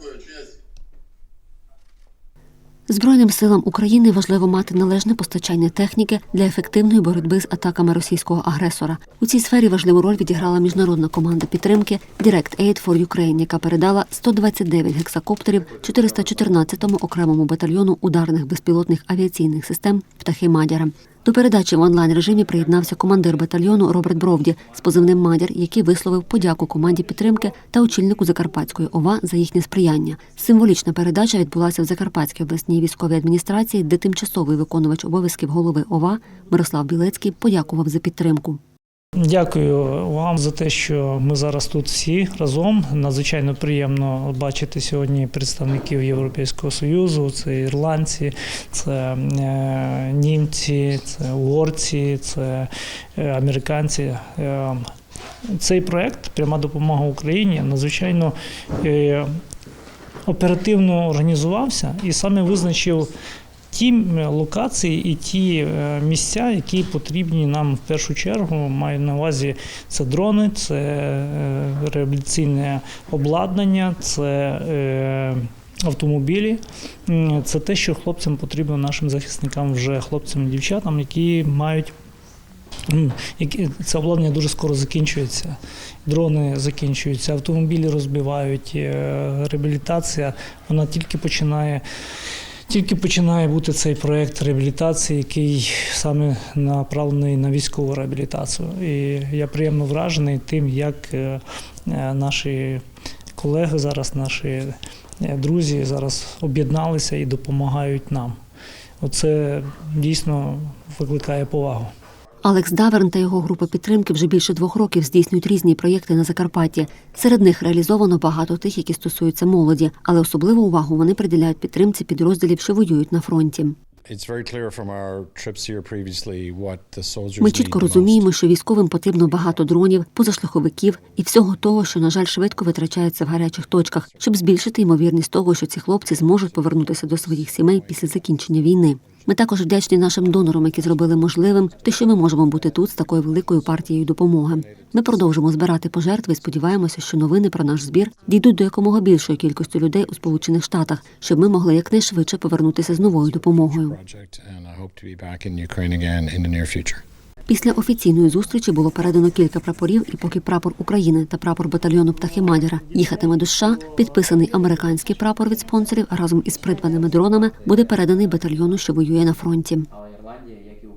Дякую, честь. Збройним силам України важливо мати належне постачання техніки для ефективної боротьби з атаками російського агресора. У цій сфері важливу роль відіграла міжнародна команда підтримки Direct Aid for Ukraine, яка передала 129 гексакоптерів 414-му окремому батальйону ударних безпілотних авіаційних систем птахи Мадяра. До передачі в онлайн режимі приєднався командир батальйону Роберт Бровді з позивним Мадір, який висловив подяку команді підтримки та очільнику Закарпатської ОВА за їхнє сприяння. Символічна передача відбулася в Закарпатській обласній військовій адміністрації, де тимчасовий виконувач обов'язків голови ОВА Мирослав Білецький подякував за підтримку. Дякую вам за те, що ми зараз тут всі разом. Надзвичайно приємно бачити сьогодні представників Європейського союзу. Це ірландці, це е, німці, це угорці, це е, американці. Е, Цей проект Пряма допомога Україні надзвичайно оперативно організувався і саме визначив ті локації і ті е, місця, які потрібні нам в першу чергу. Маю на увазі це дрони, це е, реабілітаційне обладнання, це е, автомобілі. Це те, що хлопцям потрібно, нашим захисникам, вже хлопцям і дівчатам, які мають. Це обладнання дуже скоро закінчується. Дрони закінчуються, автомобілі розбивають, реабілітація вона тільки починає. Тільки починає бути цей проект реабілітації, який саме направлений на військову реабілітацію. І я приємно вражений тим, як е, е, наші колеги зараз, наші е, друзі зараз об'єдналися і допомагають нам. Оце дійсно викликає повагу. Алекс Даверн та його група підтримки вже більше двох років здійснюють різні проєкти на Закарпатті. Серед них реалізовано багато тих, які стосуються молоді, але особливу увагу вони приділяють підтримці підрозділів, що воюють на фронті. Ми чітко розуміємо, що військовим потрібно багато дронів, позашляховиків і всього того, що на жаль швидко витрачається в гарячих точках, щоб збільшити ймовірність того, що ці хлопці зможуть повернутися до своїх сімей після закінчення війни. Ми також вдячні нашим донорам, які зробили можливим те, що ми можемо бути тут з такою великою партією допомоги. Ми продовжимо збирати пожертви і сподіваємося, що новини про наш збір дійдуть до якомога більшої кількості людей у Сполучених Штатах, щоб ми могли якнайшвидше повернутися з новою допомогою. Після офіційної зустрічі було передано кілька прапорів, і поки прапор України та прапор батальйону птахи Мадяра їхатиме до США, підписаний американський прапор від спонсорів разом із придбаними дронами буде переданий батальйону, що воює на фронті.